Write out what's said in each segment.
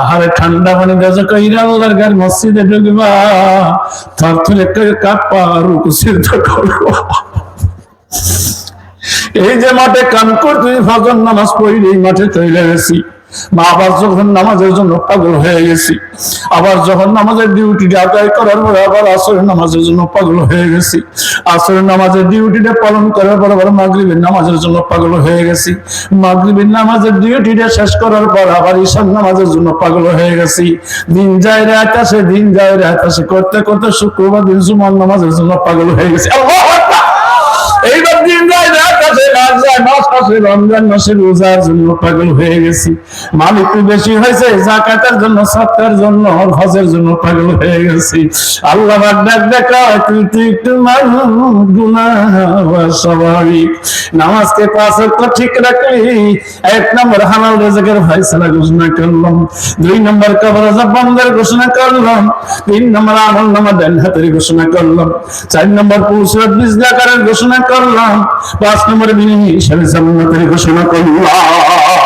আহারে ঠান্ডা পানি গজা কইরা আল্লাহর গার মসজিদে ঢুকবা। তার তুলে কাপা রুকু সিদ্ধ করব। এই যে মাঠে কান তুই ফজর নামাজ পড়ি মাঠে চলে গেছি। মা আবার যখন নামাজের জন্য পাগল হয়ে গেছি, আবার যখন নামাজের ডিউটিটা আদায় করার পরে আবার আসরের নামাজের জন্য পাগল হয়ে গেছি। আসরের নামাজের ডিউটিটা পালন করার পর আবার মাগরিবের নামাজের জন্য পাগল হয়ে গেছি। মাগরিবের নামাজের ডিউটিটা শেষ করার পর আবার ঈশান নামাজের জন্য পাগল হয়ে গেছি। দিন যায় রে আকাশে দিন যায় রে আসে, করতে করতে শুক্রবার দিন জুমার নামাজের জন্য পাগল হয়ে গেছি। এইবার দিন যায় রাত রমজান মাসে রোজার জন্য পাগল হয়ে গেছি। মাল একটু বেশি হয়েছে, জাকাতের জন্য জন্য, হজের জন্য পাগল হয়ে গেছি। আল্লাহ দেখা তুই স্বাভাবিক। নামাজকে ওয়াক্ত ঠিক রাখলি, এক নম্বর হালাল রেজেকের ফয়সালা ঘোষণা করলাম। দুই নম্বর কবর বন্ধের ঘোষণা করলাম। তিন নম্বর আমল নামা দেন হাতের ঘোষণা করলাম। চার নম্বর পুরুষের ঘোষণা করলাম। পাঁচ নম্বর হিসাবে জান্নাতের ঘোষণা করলাম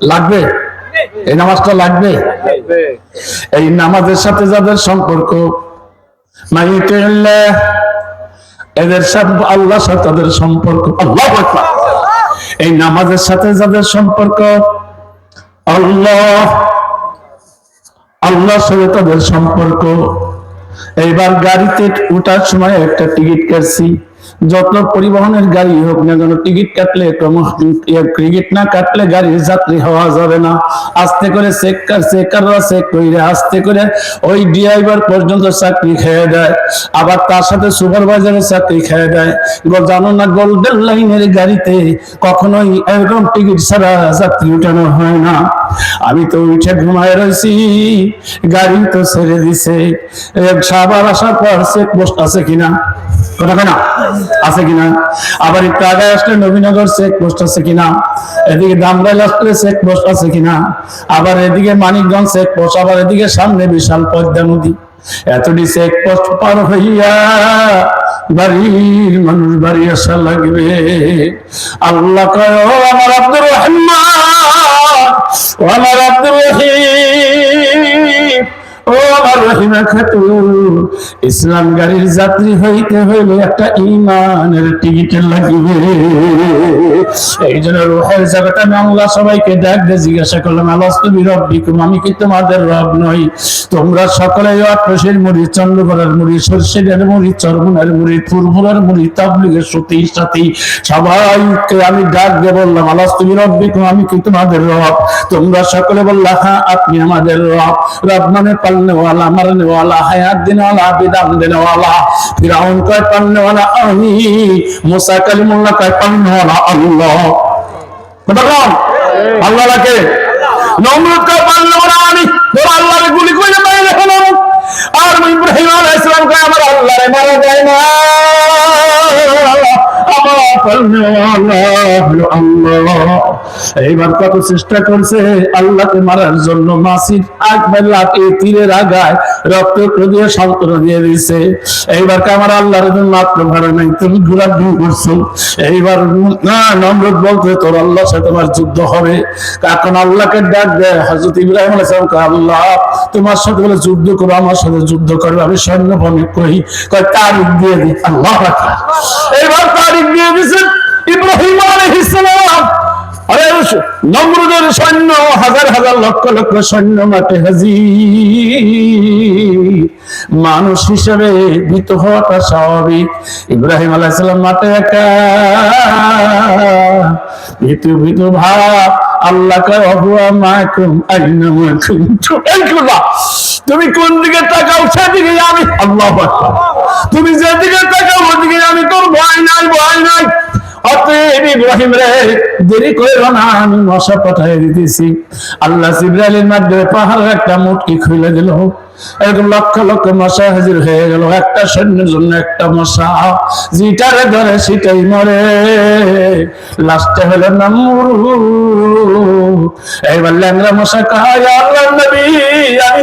লাগবে? এই নামাজটা লাগবে। এই নামাজের সাথে যাদের সম্পর্ক এদের সাথে আল্লাহর সাথে তাদের সম্পর্ক। আল্লাহ এই নামাজের সাথে যাদের সম্পর্ক, আল্লাহ আল্লাহর সাথে তাদের সম্পর্ক। এইবার গাড়িতে উঠার সময় একটা টিকিট কাটছি। যত পরিবহনের গাড়ি হোক না কেন, টিকিট কাটলে টিকিট না কাটলে গাড়ির যাত্রী হওয়া যাবে না। আস্তে করে চেক চেকাররা চেক করে আস্তে করে ওই ড্রাইভার পর্যন্ত চাকরি খেয়ে দেয়, আবার তার সাথে সুপারভাইজারের চাকরি খেয়ে দেয়। জানো না গোল্ডেন লাইনের গাড়িতে কখনোই এরকম টিকিট ছাড়া যাত্রী উঠানো হয় না। আমি তো উঠে ঘুমায় রয়েছি গাড়ি তো ছেড়ে দিছে। সাবার আসার পর চেক পোস্ট আছে কিনা? কথা না? আছে কিনা? আবার একটু আগে আসলে নবীনগর চেক পোস্ট আছে কিনা? এদিকে দামরাইল আসলে চেক পোস্ট আছে কিনা? আবার এদিকে মানিকগঞ্জ চেক পোস্ট আবার এদিকে সামনে বিশাল পদ্মা নদী। এতটি চেক পোস্ট পার হইয়া বাড়ির মানুষ বাড়ি আসা লাগবে। আল্লাহ কয় আমার আব্দুর রহমান রহিমা খাতুন ইসলাম গাড়ির যাত্রী হইতে হইলে একটা ইমানের টিকিট লাগবে। এই জন্য রোহের জায়গাটা বাংলা সবাইকে ডাক দিয়ে জিজ্ঞাসা করলাম আলাস্তবি রব্বিকুম, আমি কি তোমাদের রব নই? তোমরা সকলে আটশির মুড়ি, চন্দ্রগড়ের মুড়ি সর্ষের মুড়ি, চরমুনের মুড়ি, ফুরফুরের মুড়ি, তাবলিগের সতী, সাথী সবাইকে আমি ডাক দিয়ে বললাম আলাস্তবি রব্বিকুম, আমি কি তোমাদের রব? তোমরা সকলে বললা হ্যাঁ আপনি আমাদের রব। রব মানে পালনে ওয়ালা মারনে ওয়ালা, হায়াত দিন ওয়ালা বিদান দিন ওয়ালা। ফিরাউন কয় পালনে ওয়ালা আমি, মুসা কালিমুল্লাহ কয় পালনে ওয়ালা আল্লাহ। বুঝলাম আল্লাহ লাগে নমরুদ কয় পালনে ওয়ালা আমি। তোর আল্লাহরে গুলি করে মাইরে ফেলাম আর ইব্রাহিম আলাইহিস সালাম কয়, আমার আল্লাহরে মারা যায় না। আল্লাহ, এইবার কত চেষ্টা করছে আল্লাহকে মারার জন্য। মাসির তীরের আগায় রক্ত দিয়ে দিয়ে এইবার আমার আল্লাহর জন্য নাই? তুমি করছ। এইবার না, নমরুদ বলতে তোর আল্লাহর সাথে তোমার যুদ্ধ হবে। এখন আল্লাহকে ডাক দেয় হজরত ইব্রাহিম আলাইহিস আল্লাহ, তোমার সাথে বলে যুদ্ধ করো, আমার সাথে যুদ্ধ করবে আমি সৈন্য বনে করি তারিখ দিয়ে দিই আল্লাহ। এইবার তারিখ দিয়ে দিয়েছেন ইব্রাহিম আলাইহিস নমরুদের সৈন্য, হাজার হাজার লক্ষ লক্ষ সৈন্য মাঠে হাজির। মানুষ হিসেবে ভীত হওয়াটা স্বাভাবিক। ইব্রাহিম আলাইসালাম মাঠে একা। ভীতু ভীতু ভাব আল্লাহ তুমি কোন দিকে তাকাও সেদিকে আমি আল্লাহ। তুমি যেদিকে তাকাও, ওদিকে আমি তোর ভয় নাই ভয় নাই। অতএব ইব্রাহিম রে, দেরি না, আমি মশা দিতেছি। আল্লাহ মাধ্যমে পাহাড়ের একটা মুটকি খুলে দিল। এরকম লক্ষ লক্ষ মশা হাজির হয়ে গেল। একটা সৈন্যের জন্য একটা মশা, যেটারে ধরে সেটাই মরে। লাস্টে হলো নামুরু এবার ল্যাংরা মশা কাহায় আল্লাহ নবী, আমি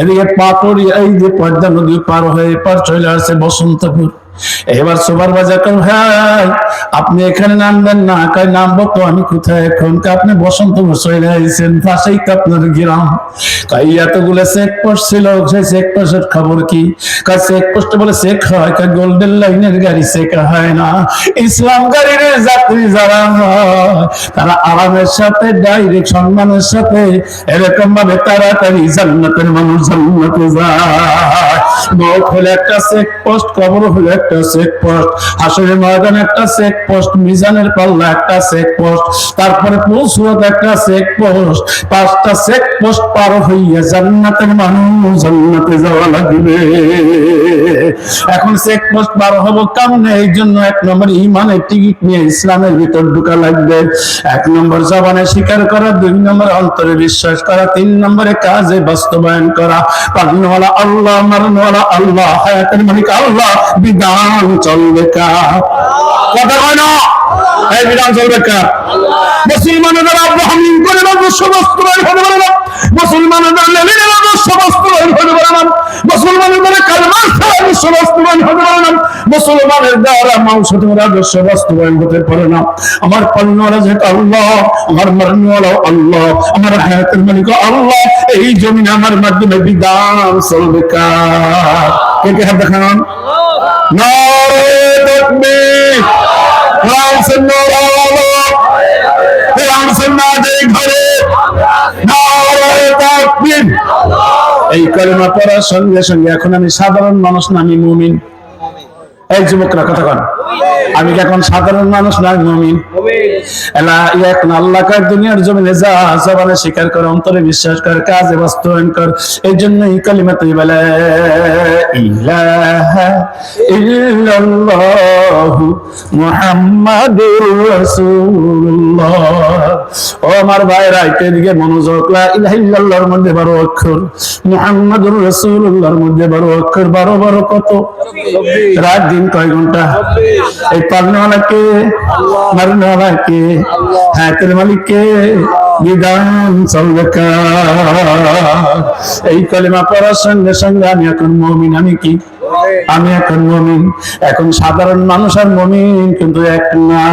এদিকে পাটরি এই যে পদ্মা নদী পার হয়ে পার চলে আসে বসন্তপুর। এবার সোবার বাজার কর ভাই আপনি এখানে নামবেন না, কয় নামবো তো আমি কোথায় এখন? আপনি বসন্তপুর চলে আইছেন, পাশেই তো আপনার গ্রাম। কই এতগুলো চেক পোস্ট ছিল, সেই চেক পোস্টের খবর কি? কয়, চেক পোস্টে বলে চেক হয়, কয়, গোল্ডেন লাইনের গাড়ি চেক হয় না। ইসলাম গাড়ির যাত্রী যারা তারা আরামের সাথে ডাইরেক্ট সম্মানের সাথে এরকম ভাবে তাড়াতাড়ি জান্নাতের মানুষ জান্নাতে যায়। মৌত হলে একটা চেক পোস্ট, কবর হলে একটা হাসরের ময়দান একটা চেক মিজানের পাল্লা একটা চেক তারপরে একটা চেক পাঁচটা চেক পার হইয়া জান্নাতের মানুষ জান্নাতে যাওয়া লাগবে। এখন চেক পার কামনে? এই জন্য এক নম্বর ইমানের টিকিট নিয়ে ইসলামের ভিতর ঢুকা লাগবে। এক নম্বর জবানে স্বীকার করা, দুই নম্বর অন্তরে বিশ্বাস করা, তিন নম্বরে কাজে বাস্তবায়ন করা। আল্লাহ, মারনওয়ালা আল্লাহ, হায়াতের মালিক আল্লাহ বিধান চলবে কথা কয় না? এই বিধান চলবে কা? মুসলমানেরা আব্রাহাম লিঙ্কনের আদর্শ বাস্তবায়ন হতে পারে না, মুসলমানেরা লেনিনের আদর্শ বাস্তবায়ন হতে পারে না, মুসলমানের দ্বারা কালমার হতে পারে না, মুসলমানের দ্বারা বাস্তবায়ন হতে পারে না। আমার আল্লাহ আমার আল্লাহ, আমার হায়াতের মালিক আল্লাহ, এই জমিন আমার মাধ্যমে বিধান চলবে কার কে কে হাত দেখান? এই কলেমা পড়ার সঙ্গে সঙ্গে এখন আমি সাধারণ মানুষ না আমি মুমিন। এই যুবকরা, কথা কন। আমি কি এখন সাধারণ মানুষ? না মুমিন। এখন আল্লাহ কার দুনিয়ার জমিনে যা জবানে স্বীকার কর, অন্তরে বিশ্বাস কর, কাজে বাস্তবায়ন কর। এই জন্য এই কালিমা তুই বলে ইল্লাল্লাহু মুহাম্মাদুর রাসূলুল্লাহ। ও আমার ভাইরা এদিকে মনোযোগ লা মধ্যে বারো অক্ষর মধ্যে বারো অক্ষর, বারো বারো কত? রাত দিন কয় ঘণ্টা? এই পালনেওয়ালা কে মারনেওয়ালা কে মালিক কে বিধান চলবে এই কলেমা পড়ার সঙ্গে সঙ্গে আমি এখন মমিন, আমি কি আমি এখন মমিন, এখন সাধারণ মানুষ আর মমিন কিন্তু এক না।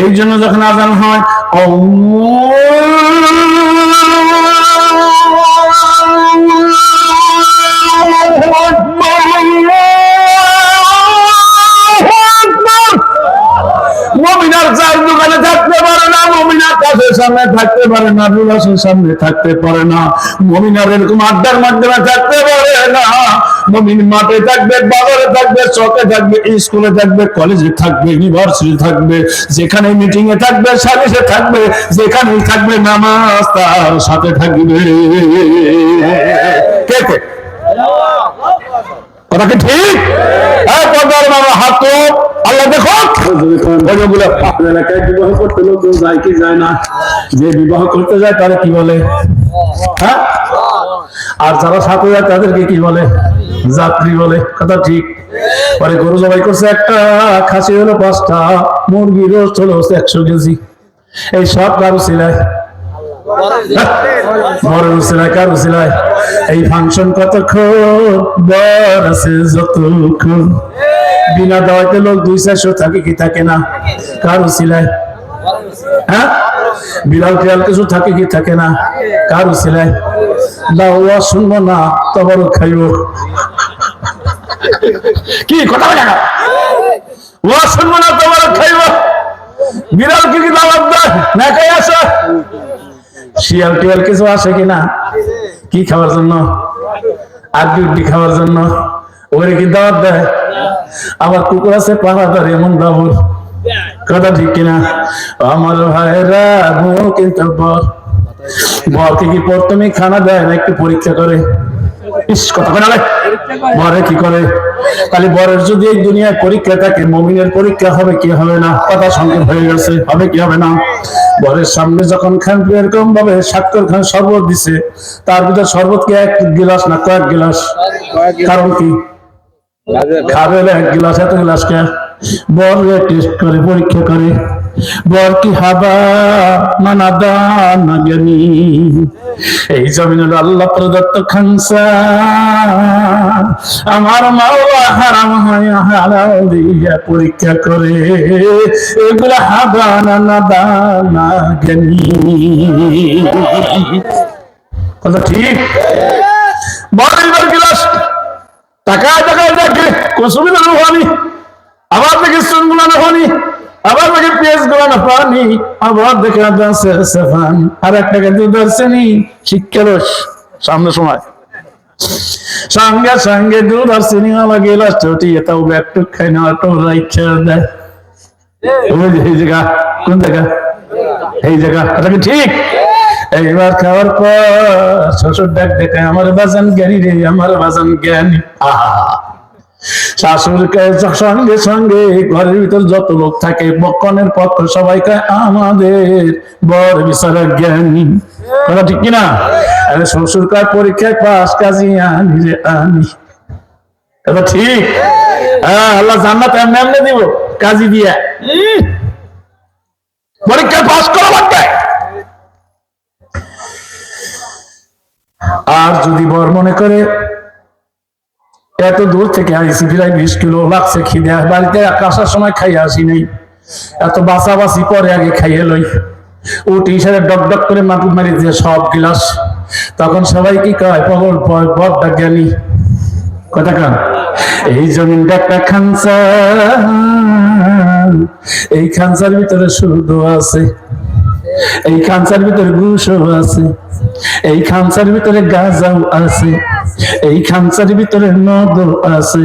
এই জন্য যখন আজান হয় সামনে থাকতে পারে না বিলাসের সামনে থাকতে পারে না মমিনার এরকম আড্ডার মাধ্যমে থাকতে পারে না। মমিন মাঠে থাকবে, বাজারে থাকবে, চকে থাকবে, স্কুলে থাকবে, কলেজে থাকবে, ইউনিভার্সিটি থাকবে, যেখানে মিটিং এ থাকবে, সালিশে থাকবে, যেখানেই থাকবে, নামাজ তার সাথে থাকবে। কে কে? কি ঠিক? বিবাহ করতে যায় কি যায় না। যে বিবাহ করতে যায়, তারা কি বলে? হ্যাঁ? আর যারা যায়, তাদেরকে কি বলে? যাত্রী বলে। কথা ঠিক। পরে গরু জবাই করছে একটা, খাসি হলো পাঁচটা, মুরগি রোস্ট হলো একশো কেজি। এই সব কারও সিলাই বড় উসিলায় কার উসিলায় এই ফাংশন কতক্ষণ? বর আছে যতক্ষণ। বিনা দাওয়াতে লোক দুই চারশো থাকে কি থাকে না? কার উসিলায় হ্যাঁ? বিড়াল টিয়াল কিছু থাকে কি থাকে না? কার উসিলায় ও শুনব না, তবরও খাইব। কি কথা বলে না ও শুনব না, তবরও খাইব। বিড়াল কি দাওয়াত দেয়? না কে আসে। শিয়াল টিয়াল কিছু আসে কিনা? কি খাওয়ার জন্য? আর ডিউটি খাওয়ার জন্য? ওরে কি দাওয়াত দেয়? আবার কুকুর আছে তার এমন বাবুর। কথা ঠিক কিনা? আমার ভাইরা কিন্তু বর। বরকে কি প্রথমে খানা দেয় না একটু পরীক্ষা করে? ইস কথা কেন বরে কি করে? তাহলে বরের যদি এই দুনিয়ায় পরীক্ষা থাকে মমিনের পরীক্ষা হবে কি হবে না? কথা সংকেত হয়ে গেছে হবে কি হবে না? বরের সামনে যখন খান এরকম ভাবে সাক্ষর খান শরবত দিছে তার ভিতর শরবত কি এক গিলাস না কয়েক গিলাস? কারণ কি? খাবে। এক গিলাস এত গিলাস কে? বর টেস্ট করে পরীক্ষা করে। বর কি হাবা না নাদা না জ্ঞানী এই জমিন হলো আল্লাহ প্রদত্ত খানসা আমার মাওলা হারাম হারাম দিয়া পরীক্ষা করে। এগুলা হাবা না নাদা না জ্ঞানী কথা ঠিক? এবার গিলাস। টাকায় টাকায় দেখে কোন সুবিধা না হয়নি আবার দেখে চুন গুলানো হয়নি আবার দেখে পেঁয়াজ পানি, আবার দেখে দাসে সেফান। আর সামনে সময়। সঙ্গে সঙ্গে দুধ আর টুক খাই না অটো দেয়। এই জায়গা, কোন জায়গা? এই জায়গা, এটা কি ঠিক? এইবার খাওয়ার পর শ্বশুর ডাক দেখে, আমার বাজান জ্ঞানী রে, আমার বাজান জ্ঞানী। আহা। শাশুড়িকে সঙ্গে সঙ্গে ঘরের ভিতর যত লোক থাকে, বক্ষণের পক্ষ সবাই কয়, আমাদের বর বিচারক জ্ঞানী। কথা ঠিক কিনা? আরে শ্বশুর কয়, পরীক্ষায় পাস কাজী আনি রে আনি এটা ঠিক? হ্যাঁ আল্লাহ জান্নাত এমনি এমনি দিব, কাজী দিয়া। পরীক্ষায় পাস করা লাগবে। আর যদি বর মনে করে এত দূর থেকে আইসি প্রায় বিশ কিলো লাগছে খিদে বাড়িতে আসার সময় খাইয়ে আসি নাই। এত বাঁচাবাচি পরে আগে খাইয়ে লই। উঠি সাথে ডক ডক করে মাটি মারি দিয়ে সব গিলাস। তখন সবাই কি কয় পগল বড়টা জ্ঞানী। কথা কান এই জমিনটা একটা খানসা এই খানসার ভিতরে শুদ্ধ আছে। এই খানসার ভিতরে ঘুষও আছে। এই খানসার ভিতরে গাজাও আছে। এই খানসার ভিতরে নদও আছে,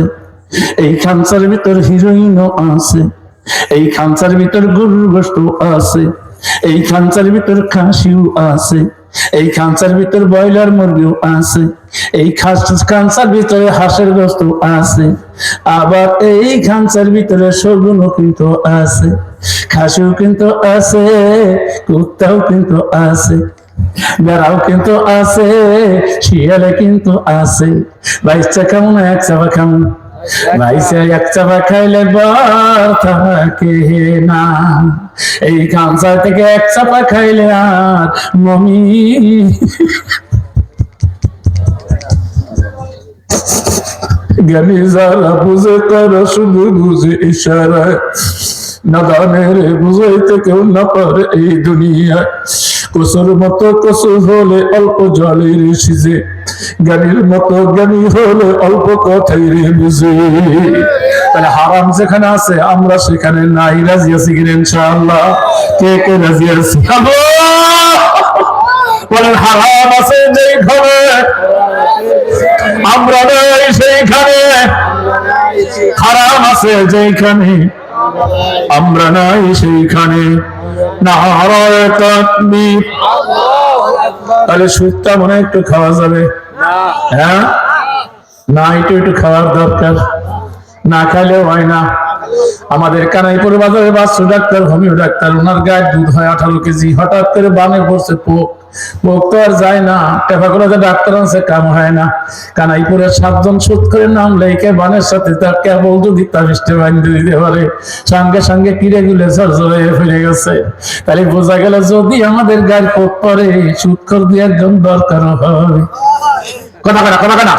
এই খানসার ভিতরে হিরোইনও আছে, এই খানসার ভিতর গরুর গোস্ত আছে, এই খানসার ভিতর খাসিও আছে, এই খানসার ভিতর ব্রয়লার মুরগিও আছে, এই খানসার ভিতরে হাঁসের গোস্ত আছে, আবার এই খানসার ভিতরে সগুনও কিন্তু আছে, খাসিও কিন্তু আছে, কুত্তাও কিন্তু আছে। বেড়াও কিন্তু আছে, শিয়ালে কিন্তু আছে। বাইশটা কেমন এক চাপা কেমন বাইশে এক চাপা খাইলে বার থাকে না। এই খানসা থেকে এক চাপা খাইলে আর মমি। জ্ঞানী যারা বুঝে তারা শুধু বুঝে ইশারায়। নাদানের বুঝাইতে কেউ না পারে এই দুনিয়ায়। কসুর মতো কসুর হলে অল্প জলের সিজে। জ্ঞানীর মতো জ্ঞানী হলে অল্প কথাই রে বুঝে। তাহলে হারাম যেখানে আছে, আমরা সেখানে নাই। রাজি আছি কিনা ইনশাআল্লাহ? কে কে রাজি আছি! বলেন, হারাম আছে যেখানে আমরা নাই সেইখানে। হারাম আছে যেখানে আমরা নাই সেইখানে। তাহলে সুদটা মনে একটু খাওয়া যাবে। হ্যাঁ? না, একটু একটু খাওয়ার দরকার। না খাইলেও হয় না। আমাদের কানাইপুর বাজারে বাচ্চু ডাক্তার, হোমিও ডাক্তার ওনার গায়ে দুধ হয় আঠারো কেজি। হঠাৎ করে বানে পড়ছে পোক। পোক তো আর যায় না। টেপা করে ডাক্তার আছে কাম হয় না। কানাইপুরের সাতজন সুদ করে নাম লেখে বানের সাথে তার কেবল যদি তাবিষ্টে বান্ধে দিতে পারে। সঙ্গে সঙ্গে কিরে গুলে হয়ে ফিরে গেছে। তাহলে বোঝা গেল যদি আমাদের গায়ে পোক পরে সুদ করে দিয়ে একজন দরকার হবে কথা কথা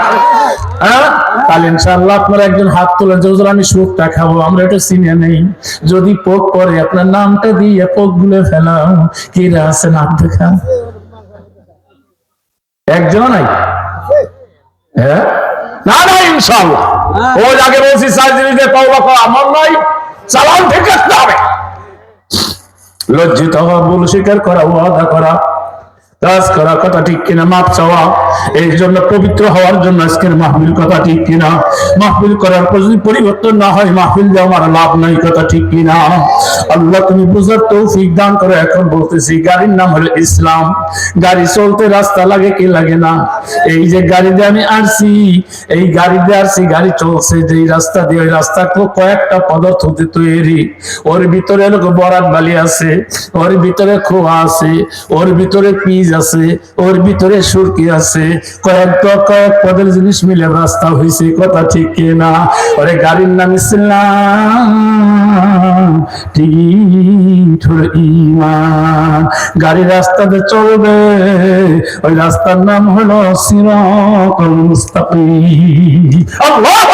হ্যাঁ? তাহলে ইনশাআল্লাহ আপনারা একজন হাত তোলেন যে আমি সুখটা খাব আমরা এটা চিনে নেই। যদি পোক পরে আপনার নামটা দিয়ে পোক গুলে ফেলাও। কি আছে নাম দেখা একজন নাই? হ্যাঁ? না না ইনশাআল্লাহ। ওই আগে বলছি সার্জারিতে পাওয়া আমার নাই। চালান ঠিক রাখতে হবে। লজ্জিত হওয়া ভুল স্বীকার করা ওয়াদা করা। কাজ করা কিনা, মাপ চাওয়া এই জন্য পবিত্র হওয়ার জন্য আজকের মাহফিল কথা ঠিক কিনা? মাহফিল করার পর যদি পরিবর্তন না হয়, মাহফিল দিয়ে আমার লাভ নাই কথা ঠিক কিনা? আল্লাহ তুমি বুঝার তৌফিক দান করে, এখন বলতেছি, গাড়ির নাম হলো ইসলাম। গাড়ি চলতে রাস্তা লাগে কি লাগে না? এই যে গাড়ি দিয়ে আমি আসছি, এই গাড়ি দিয়ে আসছি, গাড়ি চলছে যে রাস্তা দিয়ে, ওই রাস্তা কয়েকটা পদার্থ দিয়ে তৈরি। ওর ভিতরে লোক বরাত বালি আছে, ওর ভিতরে খোয়া আছে, ওর ভিতরে পিস আছে, ওর ভিতরে সুরকি আছে। কয়েক কয়েক পদের জিনিস মিলে রাস্তা হয়েছে কথা ঠিক কিনা ওরে গাড়ির নাম ইসলাম গাড়ি রাস্তাতে চলবে, ওই রাস্তার নাম হলো সিরাতুল মুস্তাকিম। আল্লাহু